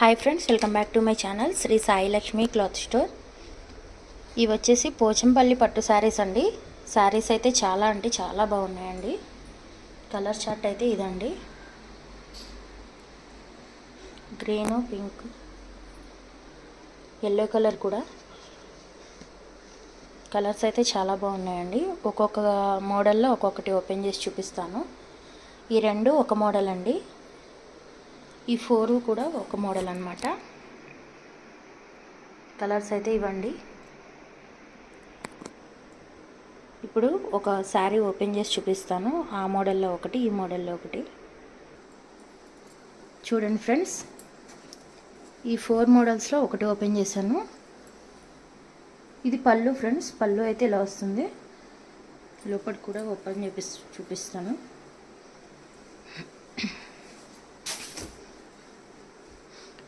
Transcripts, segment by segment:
Hi friends welcome back to my channel Shri Sai Lakshmi cloth store ఇవి వచ్చేసి పోచంపల్లి పట్టు శారీస్ అండి. శారీస్ అయితే చాలా అంటే చాలా బాగున్నాయండి. కలర్ చార్ట్ అయితే ఇదండి. గ్రీను పింక్ ఎల్లో కలర్ కూడా. కలర్స్ అయితే చాలా బాగున్నాయండి. ఒక్కొక్క మోడల్లో ఒక్కొక్కటి ఓపెన్ చేసి చూపిస్తాను. ఈ రెండు ఒక మోడల్ అండి. ఈ ఫోరు కూడా ఒక మోడల్ అనమాట కలర్స్ అయితే ఇవ్వండి. ఇప్పుడు ఒక శారీ ఓపెన్ చేసి చూపిస్తాను. ఆ మోడల్లో ఒకటి ఈ మోడల్లో ఒకటి. చూడండి ఫ్రెండ్స్ ఈ ఫోర్ మోడల్స్లో ఒకటి ఓపెన్ చేశాను. ఇది పళ్ళు ఫ్రెండ్స్ పళ్ళు అయితే ఇలా వస్తుంది. లోపల కూడా ఓపెన్ చేపి చూపిస్తాను.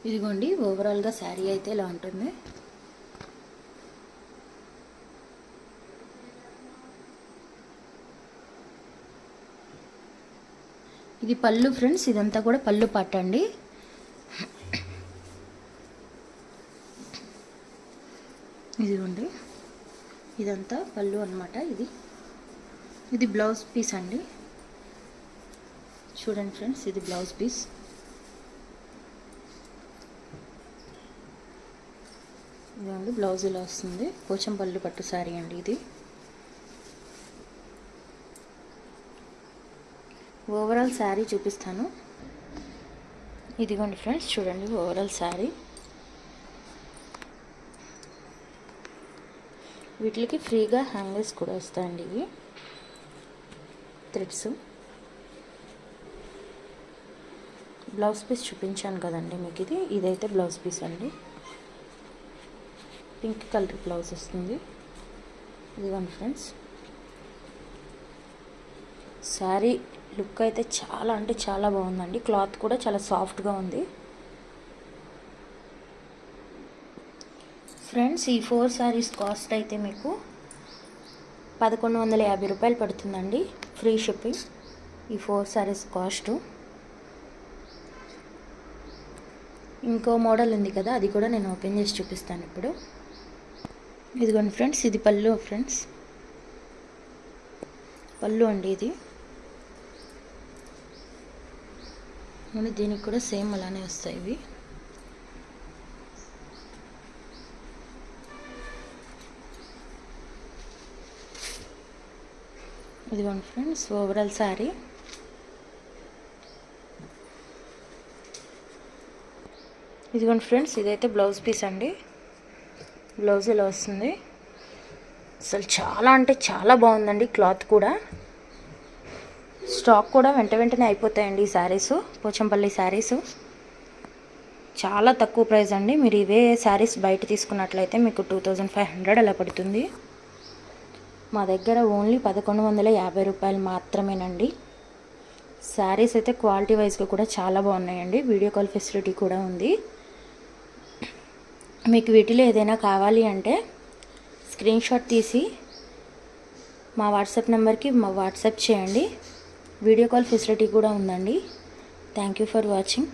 ఇదిగోండి ఓవరాల్గా శారీ అయితే ఇలా ఉంటుంది. ఇది పళ్ళు ఫ్రెండ్స్ ఇదంతా కూడా పళ్ళు పాట అండి. ఇదిగోండి ఇదంతా పళ్ళు అనమాట ఇది. ఇది బ్లౌజ్ పీస్ అండి. చూడండి ఫ్రెండ్స్ ఇది బ్లౌజ్ పీస్. ఇదండి బ్లౌజ్ ఇలా వస్తుంది. పోచంపల్లి పట్టు శారీ అండి ఇది. ఓవరాల్ శారీ చూపిస్తాను. ఇదిగోండి ఫ్రెండ్స్ చూడండి ఓవరాల్ శారీ వీటికి ఫ్రీగా హ్యాంగర్స్ కూడా వస్తాయండి ఇవి. థ్రెడ్స్ బ్లౌజ్ పీస్ చూపించాను కదండి మీకు ఇది. ఇదైతే బ్లౌజ్ పీస్ అండి. పింక్ కలర్ బ్లౌజ్ వస్తుంది. ఇదిగోండి ఫ్రెండ్స్. శారీ లుక్ అయితే చాలా అంటే చాలా బాగుందండి. క్లాత్ కూడా చాలా సాఫ్ట్గా ఉంది. ఫ్రెండ్స్ ఈ ఫోర్ శారీస్ కాస్ట్ అయితే మీకు పదకొండు వందల యాభై రూపాయలు పడుతుందండి. Free shipping. ఈ ఫోర్ శారీస్ కాస్ట్. ఇంకో మోడల్ ఉంది కదా అది కూడా నేను ఓపెన్ చేసి చూపిస్తాను ఇప్పుడు. ఇదిగోండి ఫ్రెండ్స్ ఇది పళ్ళు ఫ్రెండ్స్. పళ్ళు అండి ఇది. దీనికి కూడా సేమ్ అలానే వస్తాయి ఇవి. ఇదిగోండి ఫ్రెండ్స్ ఓవరాల్ శారీ ఇదిగోండి ఫ్రెండ్స్ ఇదైతే బ్లౌజ్ పీస్ అండి. బ్లౌజ్ ఇలా వస్తుంది. అసలు చాలా అంటే చాలా బాగుందండి క్లాత్ కూడా. స్టాక్ కూడా వెంట వెంటనే అయిపోతాయండి ఈ శారీస్. పోచంపల్లి శారీస్. చాలా తక్కువ ప్రైస్ అండి. మీరు ఇవే శారీస్ బయట తీసుకున్నట్లయితే మీకు టూ థౌజండ్ ఫైవ్ హండ్రెడ్ అలా పడుతుంది. మా దగ్గర ఓన్లీ పదకొండు వందల యాభై రూపాయలు మాత్రమేనండి. శారీస్ అయితే క్వాలిటీ వైజ్గా కూడా చాలా బాగున్నాయండి. వీడియో కాల్ ఫెసిలిటీ కూడా ఉంది. మీకు వీటిలో ఏదైనా కావాలి అంటే స్క్రీన్ షాట్ తీసి మా వాట్సాప్ నెంబర్కి మా వాట్సాప్ చేయండి. వీడియో కాల్ ఫెసిలిటీ కూడా ఉందండి. Thank you for watching